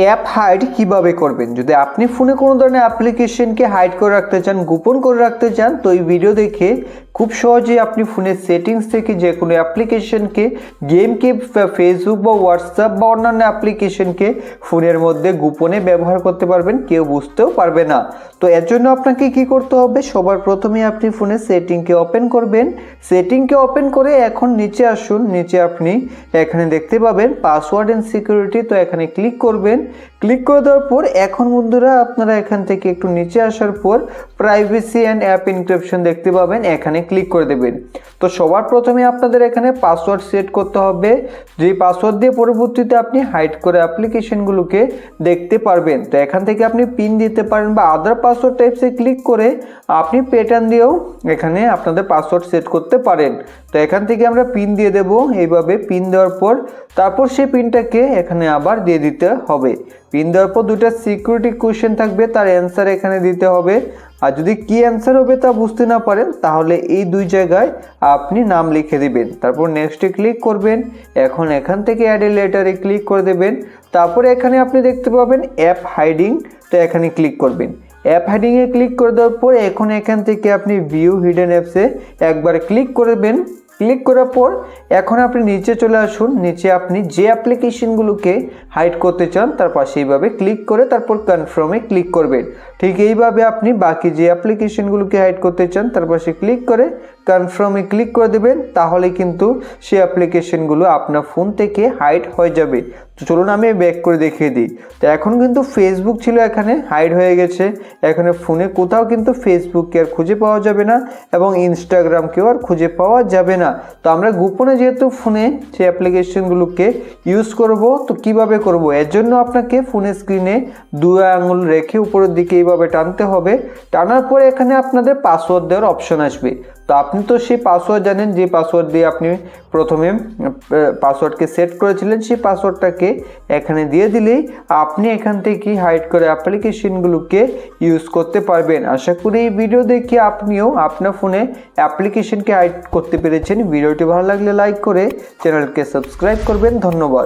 App hide কীভাবে করবেন? যদি আপনি ফোনে কোনো ধরনের অ্যাপ্লিকেশনকে হাইড করে রাখতে চান, গোপন করে রাখতে চান, তো এই ভিডিও দেখে খুব সহজেই আপনি ফোনের সেটিংস থেকে যে কোনো অ্যাপ্লিকেশনকে গেমকে ফেসবুক বা হোয়াটসঅ্যাপ বা অন্যান্য অ্যাপ্লিকেশনকে ফোনের মধ্যে গোপনে ব্যবহার করতে পারবেন, কেউ বুঝতেও পারবে না। তো এর জন্য আপনাকে কি করতে হবে? সবার প্রথমে আপনি ফোনের সেটিংকে ওপেন করবেন। সেটিংকে ওপেন করে এখন নিচে আসুন। নিচে আপনি এখানে দেখতে পাবেন পাসওয়ার্ড অ্যান্ড সিকিউরিটি তো এখানে ক্লিক করবেন। ক্লিক করে দেওয়ার পর এখন বন্ধুরা আপনারা এখান থেকে একটু নিচে আসার পর প্রাইভেসি অ্যান্ড অ্যাপ ইনক্রিপশন দেখতে পাবেন। এখানে ক্লিক করে দেবেন। তো সবার প্রথমে আপনাদের এখানে পাসওয়ার্ড সেট করতে হবে। যেই পাসওয়ার্ড দিয়ে পরবর্তীতে আপনি হাইড করে অ্যাপ্লিকেশনগুলোকে দেখতে পারবেন। তো এখান থেকে আপনি পিন দিতে পারেন বা আদার পাসওয়ার্ড টাইপসে ক্লিক করে আপনি প্যাটার্ন দিয়েও এখানে আপনাদের পাসওয়ার্ড সেট করতে পারেন। তো এখান থেকে আমরা পিন দিয়ে দেব। এইভাবে পিন দেওয়ার পর তারপর সেই পিনটাকে এখানে আবার দিয়ে দিতে হবে। পিন দেওয়ার পর দুটো সিকিউরিটি কোশ্চেন থাকবে। তার অ্যান্সার এখানে দিতে হবে। আর যদি কি অ্যান্সার হবে তা বুঝতে না পারেন, তাহলে এই দুই জায়গায় আপনি নাম লিখে দিবেন। তারপর নেক্সটে ক্লিক করবেন, এখন এখান থেকে অ্যাড এ লেটারে ক্লিক করে দেবেন। তারপরে এখানে আপনি দেখতে পাবেন অ্যাপ হাইডিং তো এখানে ক্লিক করবেন। অ্যাপ হাইডিংয়ে ক্লিক করে দেওয়ার পর এখন এখান থেকে আপনি ভিউ হিডেন অ্যাপসে একবার ক্লিক করবেন ক্লিক করার পর এখন আপনি নিচে চলে আসুন। নিচে আপনি যে অ্যাপ্লিকেশনগুলোকে হাইড করতে চান, তার পাশে এইভাবে ক্লিক করে তারপর কনফার্মে ক্লিক করবেন। ঠিক এইভাবে আপনি বাকি যে অ্যাপ্লিকেশনগুলোকে হাইড করতে চান, তার পাশে ক্লিক করে কনফার্মে ক্লিক করে দেবেন তাহলে কিন্তু সেই অ্যাপ্লিকেশনগুলো আপনার ফোন থেকে হাইড হয়ে যাবে। তো চলুন আমি ব্যাক করে দেখিয়ে দিই। তো এখন কিন্তু ফেসবুক ছিল এখানে হাইড হয়ে গেছে। এখানে ফোনে কোথাও কিন্তু ফেসবুককে আর খুঁজে পাওয়া যাবে না এবং ইনস্টাগ্রামকেও আর খুঁজে পাওয়া যাবে না। তো আমরা গোপনে যেহেতু ফোনে সেই অ্যাপ্লিকেশনগুলোকে ইউজ করব, তো কীভাবে করব? এর জন্য আপনাকে ফোনের স্ক্রিনে দু আঙুল রেখে উপরের দিকে এইভাবে টানতে হবে। টানার পরে এখানে আপনাদের পাসওয়ার্ড দেওয়ার অপশন আসবে। তো আপনি তো সেই পাসওয়ার্ড জানেন, যে পাসওয়ার্ড দিয়ে আপনি প্রথমে পাসওয়ার্ডকে সেট করেছিলেন, সেই পাসওয়ার্ডটাকে এখানে দিয়ে দিলেই আপনি এখান থেকে হাইড করে অ্যাপ্লিকেশনগুলোকে ইউজ করতে পারবেন। আশা করি এই ভিডিও দেখে আপনিও আপনার ফোনে অ্যাপ্লিকেশনকে হাইড করতে পেরেছেন। ভিডিওটি ভালো লাগলে লাইক করে চ্যানেলকে সাবস্ক্রাইব করবেন। ধন্যবাদ।